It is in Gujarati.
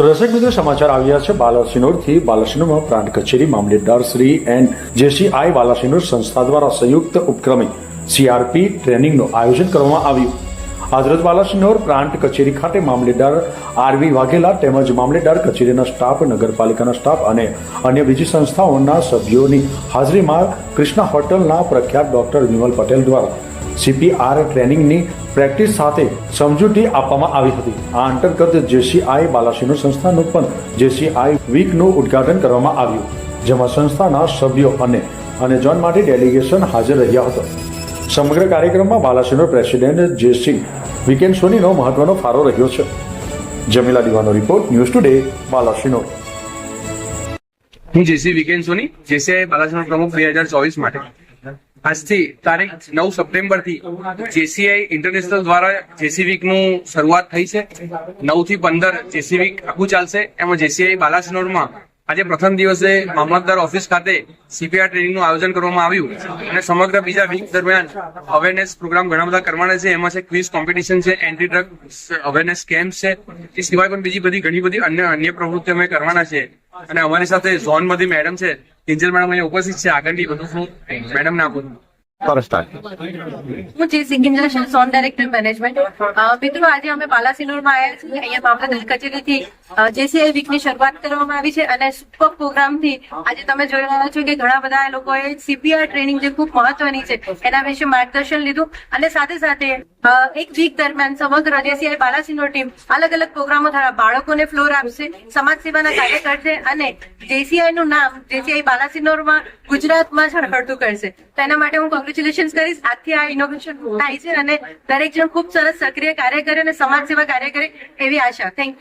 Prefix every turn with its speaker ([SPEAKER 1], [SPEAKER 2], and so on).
[SPEAKER 1] તો દર્શક મિત્રો, સમાચાર આવ્યા છે. બાલાસિનોરથી બાલાસિનોરમાં પ્રાંત કચેરી મામલેદાર શ્રી એન જેસીઆઈ બાલાસિનોર સંસ્થા દ્વારા સંયુક્ત ઉપક્રમે સીઆરપી ટ્રેનિંગનું આયોજન કરવામાં આવ્યું. હાજરત બાલાસિનોર પ્રાંત કચેરી ખાતે મામલેદાર આરવી વાઘેલા તેમજ મામલેદાર કચેરીના સ્ટાફ, નગરપાલિકાના સ્ટાફ અને અન્ય બીજી સંસ્થાઓના સભ્યોની હાજરીમાં કૃષ્ણા હોટલના પ્રખ્યાત ડોક્ટર વિમલ પટેલ દ્વારા સીપીઆર ટ્રેનિંગની પ્રેક્ટિસ સાથે સમજૂતી આપવામાં આવી હતી. આ અંતર્ગત જેસીઆઈ બાલાસિનો સંસ્થાનું પણ જેસીઆઈ વીકનું ઉદઘાટન કરવામાં આવ્યું, જેમાં સંસ્થાના સભ્યો અને અને જોન માટે ડેલિગેશન હાજર રહ્યા હતા. સમગ્ર કાર્યક્રમમાં બાલાસિનો પ્રેસિડેન્ટ જેસી વીકેન્ડ સોનીનો મહત્વનો ફાળો રહ્યો છે. જમીલા દીવાનો રિપોર્ટ ન્યૂઝ ટુડે બાલાસિનો
[SPEAKER 2] હું જેસી વીકેન્ડ સોની જેસીઆઈ બાલાસિનો પ્રમુખ બે હજાર ચોવીસ માટે. આજથી તારીખ નવ સપ્ટેમ્બરથી જેસીઆઈ ઇન્ટરનેશનલ દ્વારા જેસી વીકનું શરૂઆત થઈ છે. નવથી પંદર જેસી વીક આખું ચાલશે. એમાં જેસીઆઈ બાલાસિનોરમાં આજે પ્રથમ દિવસે મામલતદાર ઓફિસ ખાતે સીપીઆર ટ્રેનિંગનું આયોજન કરવામાં આવ્યું. અને સમગ્ર બીજા વીક દરમિયાન અવેરનેસ પ્રોગ્રામ ઘણા બધા કરવાના છે. એમાં છે ક્વિઝ કોમ્પિટિશન છે એન્ટી ડ્રગ અવેરનેસ કેમ્પ છે. એ સિવાય પણ બીજી બધી ઘણી બધી અન્ય અન્ય પ્રવૃત્તિઓ અમે કરવાના છે. અને અમારી સાથે ઝોનમાંથી મેડમ છે. કિંજલ મેડમ અહીંયા ઉપસ્થિત છે. આગળની બધું હું મેડમ ના બોલું
[SPEAKER 3] હું જે ડાયરેક્ટર મેનેજમેન્ટ મિત્રો આજે અમે બાલાસિનોરમાં આવ્યા છીએ. અહીંયા મામલતદાર કચેરીથી જેસીઆઈ વીકની શરૂઆત કરવામાં આવી છે અને સુપર પ્રોગ્રામથી આજે તમે જોઈ રહ્યા છો કે ઘણા બધા લોકોએ સીપીઆર ટ્રેનિંગ જે ખૂબ મહત્વની છે એના વિશે માર્ગદર્શન લીધું અને સાથે સાથે એક વીક દરમિયાન સમગ્ર જેસીઆઈ બાલાસિનો ટીમ અલગ અલગ પ્રોગ્રામો દ્વારા બાળકોને ફ્લોર આપશે સમાજ સેવાના કાર્ય કરશે અને જેસીઆઈ નું નામ જેસીઆઈ બાલાસિનોરમાં ગુજરાતમાં ઝળહળતું કરશે. તેના માટે હું કોંગ્રેચ્યુલેશન કરીશ. આજથી આ ઇનોવેશન થાય છે અને દરેક જણ ખૂબ સરસ સક્રિય કાર્ય કરે અને સમાજ સેવા કાર્ય કરે એવી આશા. થેન્ક